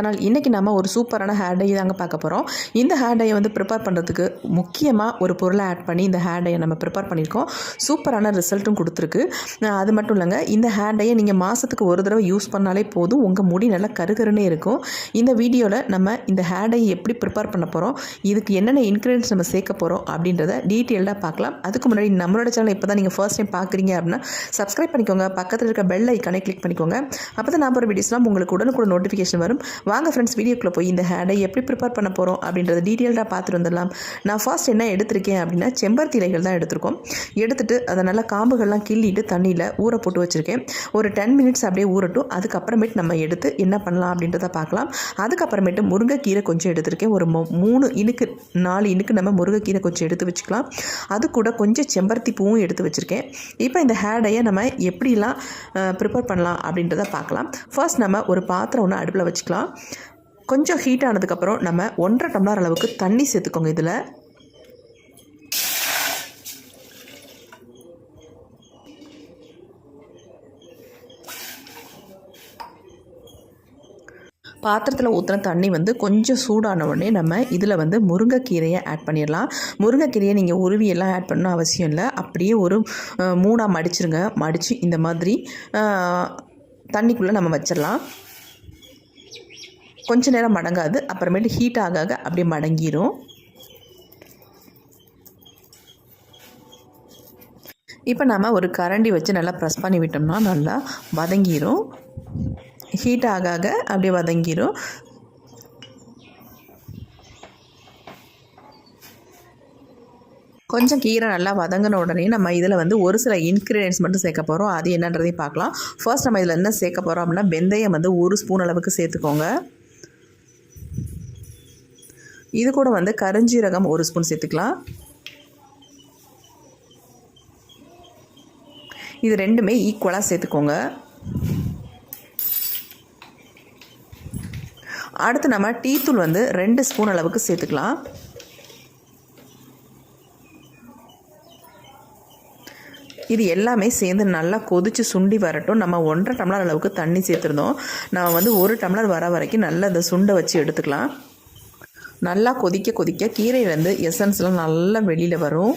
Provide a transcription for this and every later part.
ஆனால் இன்றைக்கி நம்ம ஒரு சூப்பரான ஹேர் டை தாங்க பார்க்க போகிறோம் இந்த ஹேர் டையை வந்து ப்ரிப்பேர் பண்ணுறதுக்கு முக்கியமாக ஒரு பொருளை ஆட் பண்ணி இந்த ஹேர் டையை நம்ம ப்ரிப்பேர் பண்ணியிருக்கோம். சூப்பரான ரிசல்ட்டும் கொடுத்துருக்கு. அது மட்டும் இல்லைங்க இந்த ஹேர் டையை நீங்கள் மாதத்துக்கு ஒரு தடவை யூஸ் பண்ணாலே போதும். உங்கள் முடி நல்லா கருகருன்னே இருக்கும். இந்த வீடியோவில் நம்ம இந்த ஹேர் டையை எப்படி ப்ரிப்பேர் பண்ண போகிறோம் இதுக்கு என்னென்ன இன்க்ரீடியன்ஸ் நம்ம சேர்க்க போகிறோம் அப்படின்றத டீட்டெயில்டாக பார்க்கலாம். அதுக்கு முன்னாடி நம்மளோட சேனல் இப்போ தான் நீங்கள் ஃபர்ஸ்ட் டைம் பார்க்குறீங்க அப்படின்னா சப்ஸ்கிரைப் பண்ணிக்கோங்க. பக்கத்தில் இருக்க பெல் ஐக்கானே கிளிக் பண்ணிக்கோங்க. அப்போ தான் நான் போகிற வீடியோஸ்லாம் உங்களுக்கு உடனுக்குடன் நோட்டிஃபிகேஷன் வரும். வாங்க ஃப்ரெண்ட்ஸ் வீடியோக்குள்ளே போய் இந்த ஹேடை எப்படி ப்ரிப்பேர் பண்ண போகிறோம் அப்படின்றத டீட்டெயில்டாக பார்த்துட்டு வந்துடலாம். நான் ஃபர்ஸ்ட் என்ன எடுத்திருக்கேன் அப்படின்னா செம்பருத்தி இலைகள் தான் எடுத்திருக்கோம். எடுத்துகிட்டு அதை நல்லா காம்புகள்லாம் கிள்ளிட்டு தண்ணியில் ஊற போட்டு வச்சுருக்கேன். ஒரு டென் மினிட்ஸ் அப்படியே ஊறட்டும். அதுக்கப்புறமேட்டு நம்ம எடுத்து என்ன பண்ணலாம் அப்படின்றத பார்க்கலாம். அதுக்கப்புறமேட்டு முருங்கைக்கீரை கொஞ்சம் எடுத்திருக்கேன். ஒரு மூணு இனுக்கு நாலு இனுக்கு நம்ம முருங்கைக்கீரை கொஞ்சம் எடுத்து வச்சுக்கலாம். அது கூட கொஞ்சம் செம்பருத்தி பூவும் எடுத்து வச்சுருக்கேன். இப்போ இந்த ஹேடையை நம்ம எப்படிலாம் ப்ரிப்பேர் பண்ணலாம் அப்படின்றத பார்க்கலாம். ஃபர்ஸ்ட் நம்ம ஒரு பாத்திரம் ஒன்று அடுப்பில் வச்சுக்கலாம். கொஞ்சம் ஹீட் ஆனதுக்கப்புறம் நம்ம ஒன்றரை டம்ளர் அளவுக்கு தண்ணி சேர்த்துக்கோங்க இதில். பாத்திரத்தில் ஊற்றின தண்ணி வந்து கொஞ்சம் சூடான உடனே நம்ம இதில் வந்து முருங்கைக்கீரையை ஆட் பண்ணிடலாம். முருங்கைக்கீரையை நீங்கள் உருவியெல்லாம் ஆட் பண்ணணும் அவசியம் இல்லை. அப்படியே ஒரு மூணாக மடிச்சிருங்க. மடித்து இந்த மாதிரி தண்ணிக்குள்ளே நம்ம வச்சிடலாம். கொஞ்ச நேரம் மடங்காது அப்புறமேட்டு ஹீட் ஆக ஆக அப்படியே மடங்கிரும். இப்போ நாம் ஒரு கரண்டி வச்சு நல்லா ப்ரெஸ் பண்ணி விட்டோம்னா நல்லா வதங்கிரும். ஹீட் ஆக ஆக அப்படியே வதங்கிரும். கொஞ்சம் கீரை நல்லா வதங்கின உடனே நம்ம இதில் வந்து ஒரு சில இன்க்ரீடியன்ஸ் மட்டும் சேர்க்க போகிறோம் அது என்னன்றதையும் பார்க்கலாம். ஃபர்ஸ்ட் நம்ம இதில் என்ன சேர்க்க போகிறோம் அப்படின்னா வெந்தயம் வந்து ஒரு ஸ்பூன் அளவுக்கு சேர்த்துக்கோங்க. இது கூட வந்து கருஞ்சீரகம் ஒரு ஸ்பூன் சேர்த்துக்கலாம். இது ரெண்டுமே ஈக்குவலாக சேர்த்துக்கோங்க. அடுத்து நம்ம டீத்தூள் வந்து ரெண்டு ஸ்பூன் அளவுக்கு சேர்த்துக்கலாம். இது எல்லாமே சேர்ந்து நல்லா கொதித்து சுண்டி வரட்டும். நம்ம ஒன்றரை டம்ளர் அளவுக்கு தண்ணி சேர்த்துருந்தோம். நம்ம வந்து ஒரு டம்ளர் வர வரைக்கும் நல்லா அந்த சுண்டை வச்சு எடுத்துக்கலாம். நல்லா கொதிக்க கொதிக்க கீரையிலேருந்து எசன்ஸ்லாம் நல்லா வெளியில் வரும்.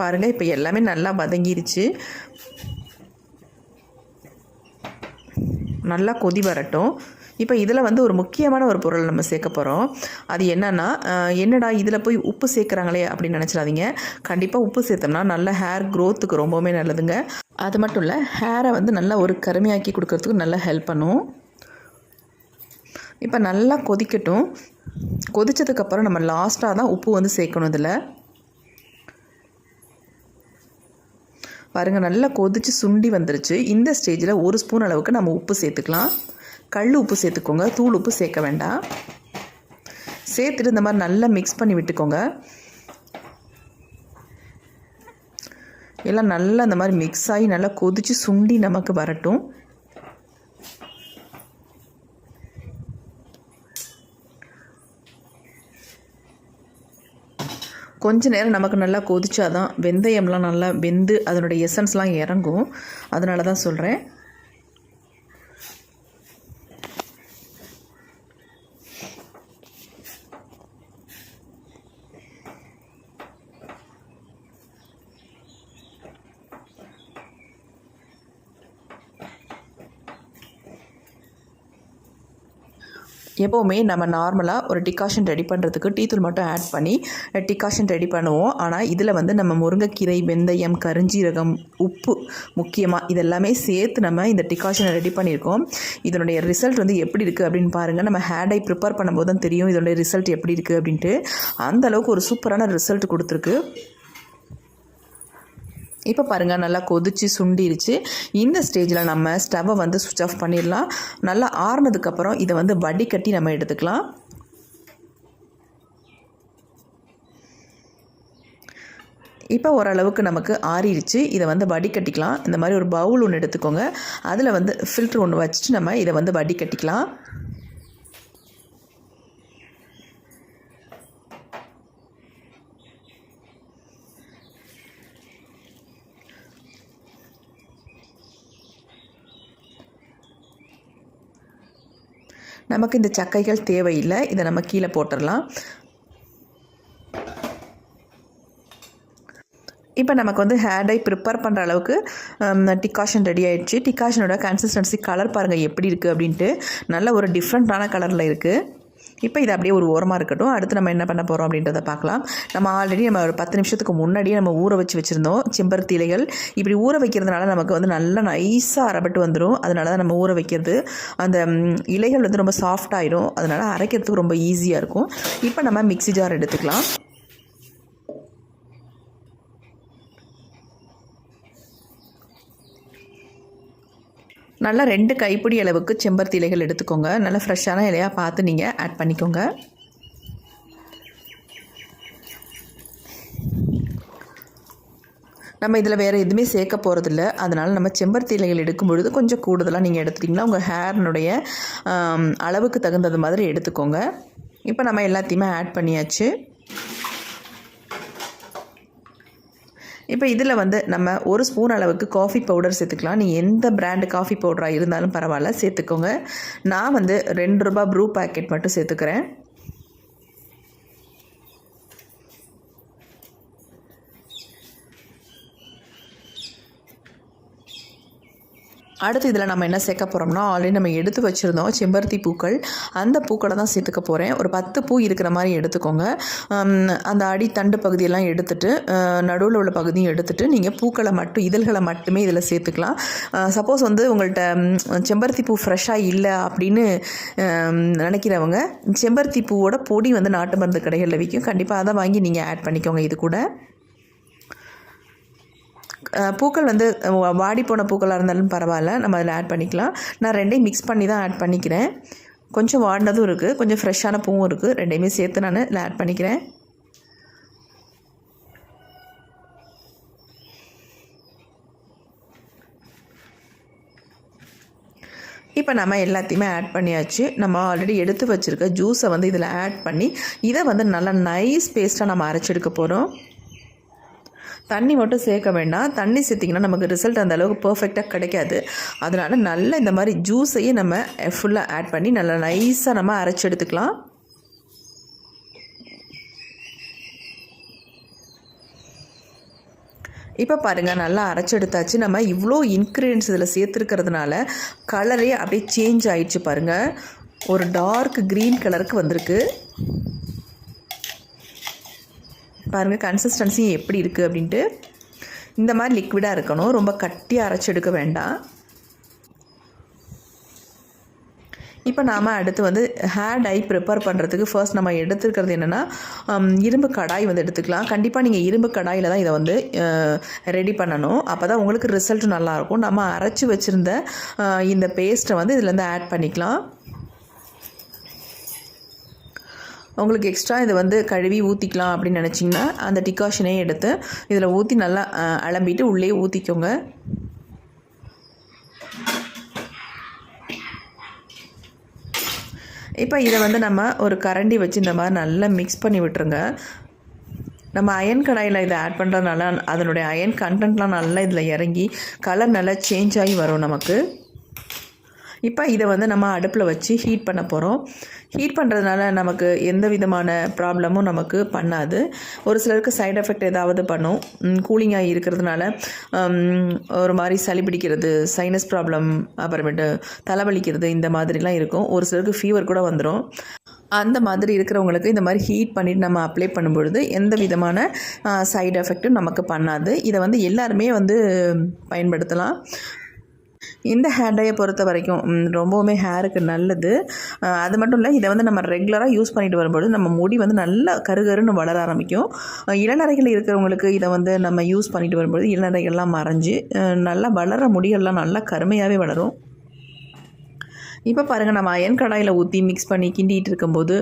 பாருங்கள் இப்போ எல்லாமே நல்லா வதங்கிருச்சு. நல்லா கொதி வரட்டும். இப்போ இதில் வந்து ஒரு முக்கியமான ஒரு பொருள் நம்ம சேர்க்க போகிறோம் அது என்னென்னா என்னடா இதில் போய் உப்பு சேர்க்குறாங்களே அப்படின்னு நினச்சிடாதீங்க. கண்டிப்பாக உப்பு சேர்த்தோம்னா நல்ல ஹேர் க்ரோத்துக்கு ரொம்பவுமே நல்லதுங்க. அது மட்டும் இல்லை ஹேரை வந்து நல்லா ஒரு கருமையாக்கி கொடுக்கறதுக்கு நல்லா ஹெல்ப் பண்ணும். இப்போ நல்லா கொதிக்கட்டும். கொதிச்சதுக்கப்புறம் நம்ம லாஸ்ட்டாக தான் உப்பு வந்து சேர்க்கணும் இதில். பாருங்கள் நல்லா கொதிச்சு சுண்டி வந்துருச்சு. இந்த ஸ்டேஜில் ஒரு ஸ்பூன் அளவுக்கு நம்ம உப்பு சேர்த்துக்கலாம். கல் உப்பு சேர்த்துக்கோங்க தூள் உப்பு சேர்க்க வேண்டாம். சேர்த்துட்டு இந்த மாதிரி நல்லா மிக்ஸ் பண்ணி விட்டுக்கோங்க. எல்லாம் நல்லா இந்த மாதிரி மிக்ஸ் ஆகி நல்லா கொதித்து சுண்டி நமக்கு வரட்டும். கொஞ்ச நேரம் நமக்கு நல்லா கொதிச்சாதான் வெந்தயம்லாம் நல்லா வெந்து அதனுடைய எசன்ஸ்லாம் இறங்கும். அதனால தான் சொல்கிறேன் எப்போவுமே நம்ம நார்மலாக ஒரு டிகாஷன் ரெடி பண்ணுறதுக்கு டீத்தூள் மட்டும் ஆட் பண்ணி டிகாஷன் ரெடி பண்ணுவோம். ஆனால் இதில் வந்து நம்ம முருங்கைக்கீரை வெந்தயம் கருஞ்சீரகம் உப்பு முக்கியமாக இதெல்லாமே சேர்த்து நம்ம இந்த டிகாஷனை ரெடி பண்ணியிருக்கோம். இதனுடைய ரிசல்ட் வந்து எப்படி இருக்குது அப்படின்னு பாருங்கள் நம்ம ஹேடை ப்ரிப்பேர் பண்ணும்போது தான் தெரியும் இதனுடைய ரிசல்ட் எப்படி இருக்குது அப்படின்ட்டு. அந்த அளவுக்கு ஒரு சூப்பரான ரிசல்ட் கொடுத்துருக்கு. இப்போ பாருங்கள் நல்லா கொதிச்சு சுண்டிருச்சு. இந்த ஸ்டேஜில் நம்ம ஸ்டவ்வை வந்து சுவிட்ச் ஆஃப் பண்ணிடலாம். நல்லா ஆறுனதுக்கப்புறம் இதை வந்து வடிகட்டி நம்ம எடுத்துக்கலாம். இப்போ ஓரளவுக்கு நமக்கு ஆறிடுச்சு. இதை வந்து வடிகட்டிக்கலாம். இந்த மாதிரி ஒரு பவுல் ஒன்று எடுத்துக்கோங்க. அதில் வந்து ஃபில்ட்ரு ஒன்று வச்சுட்டு நம்ம இதை வந்து வடிகட்டிக்கலாம். நமக்கு இந்த சக்கைகள் தேவையில்லை. இதை நம்ம கீழே போட்டுடலாம். இப்போ நமக்கு வந்து ஹேர் டை ப்ரிப்பேர் பண்ணுற அளவுக்கு டிகாஷன் ரெடி ஆகிடுச்சு டிகாஷனோட கன்சிஸ்டன்சி கலர் பாருங்கள் எப்படி இருக்குது அப்படின்ட்டு. நல்ல ஒரு டிஃப்ரெண்ட்டான கலரில் இருக்குது இப்போ இது அப்படியே ஒரு ஓரமாக இருக்கட்டும். அடுத்து நம்ம என்ன பண்ண போகிறோம் அப்படின்றத பார்க்கலாம். நம்ம ஆல்ரெடி நம்ம ஒரு பத்து நிமிஷத்துக்கு முன்னாடியே நம்ம ஊற வச்சு வச்சுருந்தோம். செம்பருத்தி இலைகள். இப்படி ஊற வைக்கிறதுனால நமக்கு வந்து நல்லா நைஸாக அரைப்பட்டு வந்துடும் அதனால தான் நம்ம ஊற வைக்கிறது. அந்த இலைகள் வந்து ரொம்ப சாஃப்டாகிடும் அதனால் அரைக்கிறதுக்கு ரொம்ப ஈஸியாக இருக்கும். இப்போ நம்ம மிக்ஸி ஜார் எடுத்துக்கலாம். நல்லா ரெண்டு கைப்பிடி அளவுக்கு செம்பருத்தி இலைகள் எடுத்துக்கோங்க. நல்லா ஃப்ரெஷ்ஷான இலையாக பார்த்து நீங்கள் ஆட் பண்ணிக்கோங்க. நம்ம இதில் வேறு எதுவுமே சேர்க்க போகிறதில்ல அதனால் நம்ம செம்பருத்தி இலைகள் எடுக்கும் பொழுது கொஞ்சம் கூடுதலாக நீங்கள் எடுத்துட்டிங்கன்னா உங்கள் ஹேர்னுடைய அளவுக்கு தகுந்தது மாதிரி எடுத்துக்கோங்க. இப்போ நம்ம எல்லாத்தையுமே ஆட் பண்ணியாச்சு. இப்போ இதில் வந்து நம்ம ஒரு ஸ்பூன் அளவுக்கு காஃபி பவுடர் சேர்த்துக்கலாம். நீங்கள் எந்த பிராண்டு காஃபி பவுடராக இருந்தாலும் பரவாயில்ல சேர்த்துக்கோங்க. நான் வந்து ரெண்டு ரூபா ப்ரூ பாக்கெட் மட்டும் சேர்த்துக்கிறேன். அடுத்து இதில் நம்ம என்ன சேர்க்க போகிறோம்னா ஆல்ரெடி நம்ம எடுத்து வச்சுருந்தோம் செம்பருத்தி பூக்கள். அந்த பூக்களை தான் சேர்த்துக்க போகிறேன் ஒரு பத்து பூ இருக்கிற மாதிரி எடுத்துக்கோங்க. அந்த அடி தண்டு பகுதியெல்லாம் எடுத்துட்டு நடுவில் உள்ள பகுதியும் எடுத்துட்டு நீங்கள் பூக்களை மட்டும் இதழ்களை மட்டுமே இதில் சேர்த்துக்கலாம். சப்போஸ் வந்து உங்கள்கிட்ட செம்பருத்தி பூ ஃப்ரெஷ்ஷாக இல்லை அப்படின்னு நினைக்கிறவங்க செம்பருத்தி பூவோட பொடி வந்து நாட்டு மருந்து கடைகளில் விற்கும் கண்டிப்பாக அதை வாங்கி நீங்கள் ஆட் பண்ணிக்கோங்க இது கூட. பூக்கள் வந்து வாடி போன பூக்களாக இருந்தாலும் பரவாயில்ல. நம்ம அதில் ஆட் பண்ணிக்கலாம். நான் ரெண்டையும் மிக்ஸ் பண்ணி தான் ஆட் பண்ணிக்கிறேன். கொஞ்சம் வாடினதும் இருக்குது கொஞ்சம் ஃப்ரெஷ்ஷான பூவும் இருக்குது ரெண்டையுமே சேர்த்து நான் இதில் ஆட் பண்ணிக்கிறேன். இப்போ நம்ம எல்லாத்தையுமே ஆட் பண்ணியாச்சு. நம்ம ஆல்ரெடி எடுத்து வச்சுருக்க ஜூஸை வந்து இதில் ஆட் பண்ணி இதை வந்து நல்லா நைஸ் பேஸ்ட்டாக நம்ம அரைச்செடுக்க போகிறோம் தண்ணி மட்டும் சேர்க்க வேண்டாம். தண்ணி சேர்த்திங்கன்னா நமக்கு ரிசல்ட் அந்த அளவுக்கு பர்ஃபெக்டாக கிடைக்காது. அதனால் நல்லா இந்த மாதிரி ஜூஸையே நம்ம ஃபுல்லாக ஆட் பண்ணி நல்லா நைஸாக நம்ம அரைச்சி எடுத்துக்கலாம். இப்போ பாருங்கள் நல்லா அரைச்செடுத்தாச்சு நம்ம இவ்வளோ இன்க்ரீடியன்ஸ் இதில் சேர்த்துருக்கிறதுனால கலரே அப்படியே சேஞ்ச் ஆயிடுச்சு பாருங்கள் ஒரு டார்க் க்ரீன் கலருக்கு வந்திருக்கு. பாருங்கள் கன்சிஸ்டன்சி எப்படி இருக்குது அப்படின்ட்டு. இந்த மாதிரி லிக்விடாக இருக்கணும். ரொம்ப கட்டியாக அரைச்சி எடுக்க வேண்டாம். இப்போ நாம் அடுத்து வந்து ஹேர் டை ப்ரிப்பேர் பண்ணுறதுக்கு ஃபர்ஸ்ட் நம்ம எடுத்துருக்கிறது என்னென்னா இரும்பு கடாய் வந்து எடுத்துக்கலாம். கண்டிப்பாக நீங்கள் இரும்பு கடாயில் தான் இதை வந்து ரெடி பண்ணணும். அப்போ தான் உங்களுக்கு ரிசல்ட் நல்லாயிருக்கும் நம்ம அரைச்சி வச்சுருந்த இந்த பேஸ்ட்டை வந்து இதுலேருந்து ஆட் பண்ணிக்கலாம். உங்களுக்கு எக்ஸ்ட்ரா இதை வந்து கழுவி ஊற்றிக்கலாம் அப்படின்னு நினச்சிங்கன்னா அந்த டிகாஷனே எடுத்து இதில் ஊற்றி நல்லா அலம்பிட்டு உள்ளே ஊற்றிக்கோங்க இப்போ இதை வந்து நம்ம ஒரு கரண்டி வச்சு இந்த மாதிரி நல்லா மிக்ஸ் பண்ணி விட்டுருங்க. நம்ம அயன் கடாயில் இதை ஆட் பண்ணுறதுனால அதனுடைய அயன் கண்டென்ட்லாம் நல்லா இதில் இறங்கி கலர் நல்லா சேஞ்ச் ஆகி வரும் நமக்கு. இப்போ இதை வந்து நம்ம அடுப்பில் வச்சு ஹீட் பண்ண போகிறோம் ஹீட் பண்ணுறதுனால நமக்கு எந்த விதமான ப்ராப்ளமும் நமக்கு பண்ணாது. ஒரு சிலருக்கு சைடு எஃபெக்ட் ஏதாவது பண்ணும். கூலிங்காக இருக்கிறதுனால ஒரு மாதிரி சளி பிடிக்கிறது சைனஸ் ப்ராப்ளம் அப்புறமேட்டு தலைவலிக்கிறது இந்த மாதிரிலாம் இருக்கும். ஒரு சிலருக்கு ஃபீவர் கூட வந்துடும் அந்த மாதிரி இருக்கிறவங்களுக்கு இந்த மாதிரி ஹீட் பண்ணிவிட்டு நம்ம அப்ளை பண்ணும்பொழுது எந்த விதமான சைடு எஃபெக்ட்டும் நமக்கு பண்ணாது. இதை வந்து எல்லாருமே வந்து பயன்படுத்தலாம். இந்த ஹேர் டையை பொறுத்த வரைக்கும் ரொம்பவுமே ஹேருக்கு நல்லது. அது மட்டும் இல்லை இதை வந்து நம்ம ரெகுலராக யூஸ் பண்ணிட்டு வரும்போது நம்ம முடி வந்து நல்லா கருகருன்னு வளர ஆரம்பிக்கும். அஹ், இளநரைகள் இருக்கிறவங்களுக்கு இதை வந்து நம்ம யூஸ் பண்ணிட்டு வரும்போது இளநரைகள்லாம் மறைஞ்சு நல்லா வளர முடிகள்லாம் நல்லா கருமையாகவே வளரும். இப்போ பாருங்கள் நம்ம அயன் கடாயில் ஊற்றி மிக்ஸ் பண்ணி கிண்டிகிட்டு இருக்கும்போது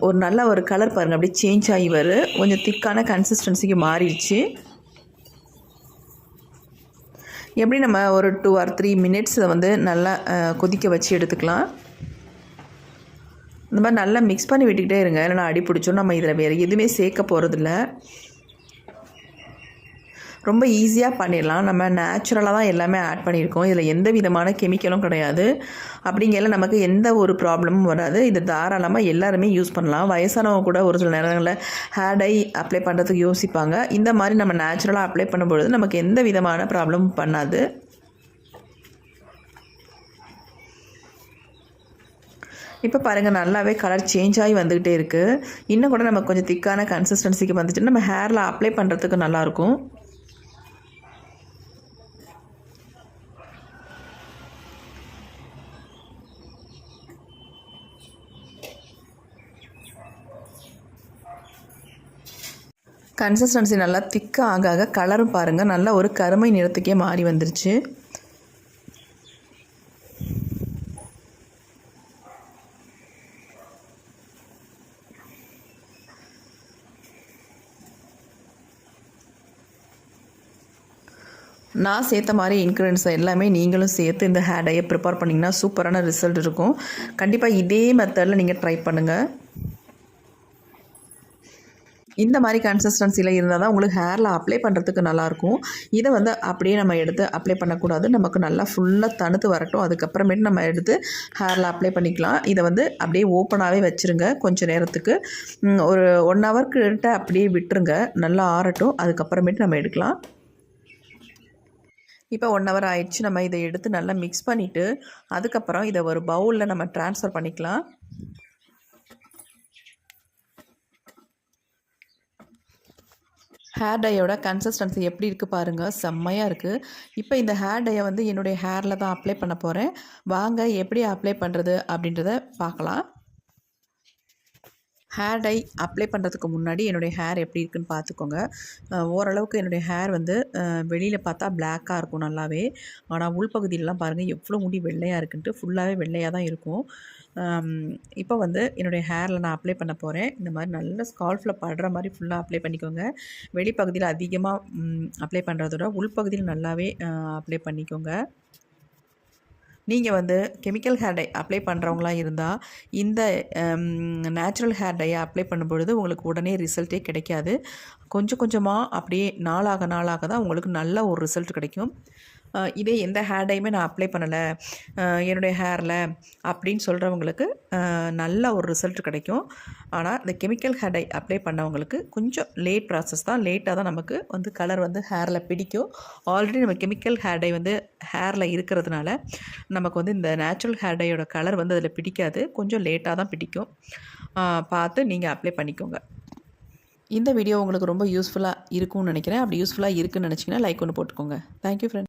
ஒரு நல்ல ஒரு கலர் பாருங்கள் அப்படியே சேஞ்ச் ஆகி வரும் கொஞ்சம் திக்கான கன்சிஸ்டன்சிக்கு மாறிடுச்சு. எப்படி நம்ம ஒரு டூ ஆர் த்ரீ மினிட்ஸ் இதை வந்து நல்லா கொதிக்க வச்சு எடுத்துக்கலாம். இந்த மாதிரி நல்லா மிக்ஸ் பண்ணி விட்டுக்கிட்டே இருங்க. இல்லைனா அடி பிடிச்சோம் நம்ம இதில் வேறு எதுவுமே சேர்க்க போகிறதில்ல ரொம்ப ஈஸியாக பண்ணிடலாம். நம்ம நேச்சுரலாக தான் எல்லாமே ஆட் பண்ணியிருக்கோம். இதில் எந்த விதமான கெமிக்கலும் கிடையாது. அப்படிங்கையில நமக்கு எந்த ஒரு ப்ராப்ளமும் வராது. இது தாராளமாக எல்லாருமே யூஸ் பண்ணலாம். வயசானவங்க கூட ஒரு சில நேரங்களில் ஹேர் டை அப்ளை பண்ணுறதுக்கு யோசிப்பாங்க. இந்த மாதிரி நம்ம நேச்சுரலாக அப்ளை பண்ணும்பொழுது நமக்கு எந்த விதமான ப்ராப்ளமும் பண்ணாது. இப்போ பாருங்கள் நல்லாவே கலர் சேஞ்ச் ஆகி வந்துக்கிட்டே இருக்குது இன்னும் கூட நம்ம கொஞ்சம் திக்கான கன்சிஸ்டன்சிக்கு வந்துச்சுன்னா நம்ம ஹேரில் அப்ளை பண்ணுறதுக்கு நல்லாயிருக்கும் கன்சிஸ்டன்சி நல்லா திக்காக ஆக ஆக கலரும் பாருங்கள் நல்லா ஒரு கருமை நிறத்துக்கே மாறி வந்துருச்சு. நான் சேர்த்த மாதிரி இன்க்ரீடியன்ஸ் எல்லாமே நீங்களும் சேர்த்து இந்த ஹேர் டையை ப்ரிப்பேர் பண்ணிங்கன்னா சூப்பரான ரிசல்ட் இருக்கும். கண்டிப்பாக இதே மெத்தடில் நீங்கள் ட்ரை பண்ணுங்கள் இந்த மாதிரி கன்சிஸ்டன்சியில் இருந்தால் தான் உங்களுக்கு ஹேரில் அப்ளை பண்ணுறதுக்கு நல்லாயிருக்கும். இதை வந்து அப்படியே நம்ம எடுத்து அப்ளை பண்ணக்கூடாது. நமக்கு நல்லா ஃபுல்லாக தணுத்து வரட்டும். அதுக்கப்புறமேட்டு நம்ம எடுத்து ஹேரில் அப்ளை பண்ணிக்கலாம். இதை வந்து அப்படியே ஓப்பனாகவே வச்சுருங்க கொஞ்சம் நேரத்துக்கு. ஒரு ஒன் ஹவர்க்கிட்ட அப்படியே விட்டுருங்க. நல்லா ஆறட்டும். அதுக்கப்புறமேட்டு நம்ம எடுக்கலாம். இப்போ ஒன் ஹவர் ஆயிடுச்சு. நம்ம இதை எடுத்து நல்லா மிக்ஸ் பண்ணிவிட்டு அதுக்கப்புறம் இதை ஒரு பவுலில் நம்ம ட்ரான்ஸ்ஃபர் பண்ணிக்கலாம். ஹேர் டையோட கன்சிஸ்டன்சி எப்படி இருக்குது பாருங்கள் செம்மையாக இருக்குது இப்போ இந்த ஹேர் டையை வந்து என்னுடைய ஹேரில் தான் அப்ளை பண்ண போகிறேன் வாங்க எப்படி அப்ளை பண்ணுறது அப்படின்றத பார்க்கலாம். ஹேர் டை அப்ளை பண்ணுறதுக்கு முன்னாடி என்னுடைய ஹேர் எப்படி இருக்குன்னு பார்த்துக்கோங்க. ஓரளவுக்கு என்னுடைய ஹேர் வந்து வெளியில் பார்த்தா பிளாக்காக இருக்கும் நல்லாவே. ஆனால் உள்பகுதியிலலாம் பாருங்கள் எவ்வளோ முடி வெள்ளையாக இருக்குன்ட்டு ஃபுல்லாகவே வெள்ளையாக தான் இருக்கும். இப்போ வந்து என்னுடைய ஹேரில் நான் அப்ளை பண்ண போகிறேன் இந்த மாதிரி நல்ல ஸ்கால்ஃபில் படுற மாதிரி ஃபுல்லாக அப்ளை பண்ணிக்கோங்க. வெளிப்பகுதியில் அதிகமாக அப்ளை பண்ணுறதோட உள்பகுதியில் நல்லாவே அப்ளை பண்ணிக்கோங்க. நீங்கள் வந்து கெமிக்கல் ஹேர் டை அப்ளை பண்ணுறவங்களாம் இருந்தால் இந்த நேச்சுரல் ஹேர் டையை அப்ளை பண்ணும்பொழுது உங்களுக்கு உடனே ரிசல்ட்டே கிடைக்காது. கொஞ்சம் கொஞ்சமாக அப்படியே நாளாக நாளாக தான் உங்களுக்கு நல்ல ஒரு ரிசல்ட் கிடைக்கும். இதே எந்த ஹேர்டையுமே நான் அப்ளை பண்ணலை. என்னுடைய ஹேரில் அப்படின்னு சொல்கிறவங்களுக்கு நல்ல ஒரு ரிசல்ட் கிடைக்கும். ஆனால் இந்த கெமிக்கல் ஹேர் டை அப்ளை பண்ணவங்களுக்கு கொஞ்சம் லேட் ப்ராசஸ் தான். லேட்டாக தான் நமக்கு வந்து கலர் வந்து ஹேரில் பிடிக்கும். ஆல்ரெடி நம்ம கெமிக்கல் ஹேர் டை வந்து ஹேரில் இருக்கிறதுனால நமக்கு வந்து இந்த நேச்சுரல் ஹேர் டையோட கலர் வந்து அதில் பிடிக்காது. கொஞ்சம் லேட்டாக தான் பிடிக்கும். பார்த்து நீங்கள் அப்ளை பண்ணிக்கோங்க. இந்த வீடியோ உங்களுக்கு ரொம்ப யூஸ்ஃபுல்லாக இருக்கும்னு நினைக்கிறேன். அப்படி யூஸ்ஃபுல்லாக இருக்குன்னு நினச்சிங்கன்னா லைக் ஒன்று போட்டுக்கோங்க. Thank you friend